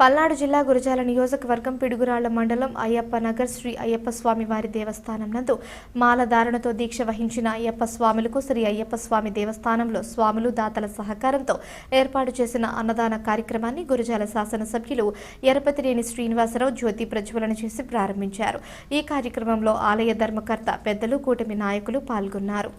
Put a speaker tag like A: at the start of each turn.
A: పల్నాడు జిల్లా గురజాల నియోజకవర్గం పిడుగురాళ్ళ మండలం అయ్యప్ప నగర్ శ్రీ అయ్యప్ప స్వామి వారి దేవస్థానం నందు మాలధారణతో దీక్ష వహించిన అయ్యప్ప స్వాములకు శ్రీ అయ్యప్ప స్వామి దేవస్థానంలో స్వాములు దాతల సహకారంతో ఏర్పాటు చేసిన అన్నదాన కార్యక్రమాన్ని గురజాల శాసనసభ్యులు ఎరపతిరేని శ్రీనివాసరావు జ్యోతి ప్రజ్వలన చేసి ప్రారంభించారు. ఈ కార్యక్రమంలో ఆలయ ధర్మకర్త పెద్దలు కూటమి నాయకులు పాల్గొన్నారు.